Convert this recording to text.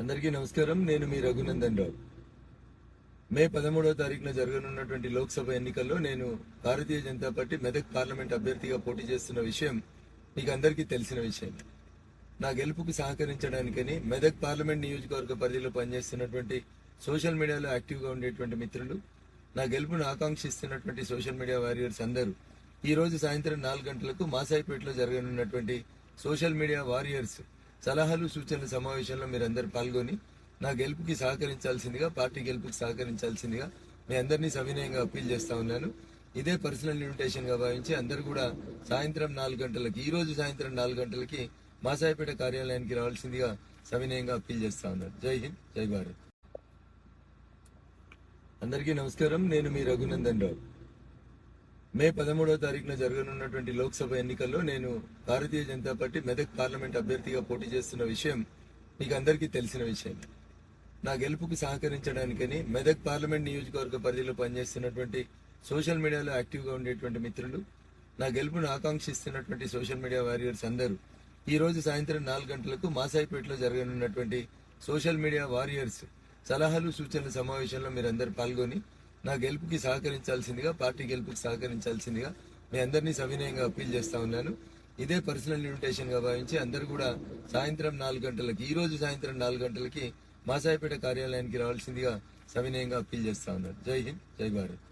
అందరికీ నమస్కారం. నేను మీ రఘునందన్ రావు. మే పదమూడవ తారీఖున జరగనున్నటువంటి లోక్సభ ఎన్నికల్లో నేను భారతీయ జనతా పార్టీ మెదక్ పార్లమెంట్ అభ్యర్థిగా పోటీ చేస్తున్న విషయం మీకు అందరికీ తెలిసిన విషయం. నా గెలుపుకు సహకరించడానికని మెదక్ పార్లమెంట్ నియోజకవర్గ పరిధిలో పనిచేస్తున్నటువంటి సోషల్ మీడియాలో యాక్టివ్గా ఉండేటువంటి మిత్రులు నా గెలుపును ఆకాంక్షిస్తున్నటువంటి సోషల్ మీడియా వారియర్స్ అందరూ ఈ రోజు సాయంత్రం నాలుగు గంటలకు మాసాయిపేటలో జరగనున్నటువంటి సోషల్ మీడియా వారియర్స్ సలహాలు సూచనల సమావేశంలో మీరందరూ పాల్గొని నా గెలుపుకి సహకరించాల్సిందిగా పార్టీ గెలుపుకి సహకరించాల్సిందిగా మీ అందరినీ సవినయంగా అప్పీల్ చేస్తా ఉన్నాను. ఇదే పర్సనల్ ఇన్విటేషన్గా భావించి అందరూ కూడా సాయంత్రం నాలుగు గంటలకి ఈ రోజు సాయంత్రం నాలుగు గంటలకి మాసాయిపేట కార్యాలయానికి రావాల్సిందిగా సవినయంగా అప్పీల్ చేస్తా ఉన్నాను. జై హింద్ జై భారత్. అందరికీ నమస్కారం. నేను మీ రఘునందన్ రావు. మే పదమూడవ తారీఖున జరగనున్నటువంటి లోక్సభ ఎన్నికల్లో నేను భారతీయ జనతా పార్టీ మెదక్ పార్లమెంట్ అభ్యర్థిగా పోటీ చేస్తున్న విషయం మీకు అందరికీ తెలిసిన విషయం. నా గెలుపుకు సహకరించడానికని మెదక్ పార్లమెంట్ నియోజకవర్గ పరిధిలో పనిచేస్తున్నటువంటి సోషల్ మీడియాలో యాక్టివ్గా ఉండేటువంటి మిత్రులు నా గెలుపును ఆకాంక్షిస్తున్నటువంటి సోషల్ మీడియా వారియర్స్ అందరూ ఈ రోజు సాయంత్రం నాలుగు గంటలకు మాసాయిపేటలో జరగనున్నటువంటి సోషల్ మీడియా వారియర్స్ సలహాలు సూచనల సమావేశంలో మీరందరూ పాల్గొని నా గెలుపుకి సహకరించాల్సిందిగా పార్టీ గెలుపుకి సహకరించాల్సిందిగా మీ అందరినీ సవినయంగా అప్పీల్ చేస్తా ఉన్నాను. ఇదే పర్సనల్ ఇన్విటేషన్గా భావించి అందరూ కూడా సాయంత్రం నాలుగు గంటలకి ఈ రోజు సాయంత్రం నాలుగు గంటలకి మాసాయిపేట కార్యాలయానికి రావాల్సిందిగా సవినయంగా అప్పీల్ చేస్తా ఉన్నాను. జై హింద్ జై భారత్.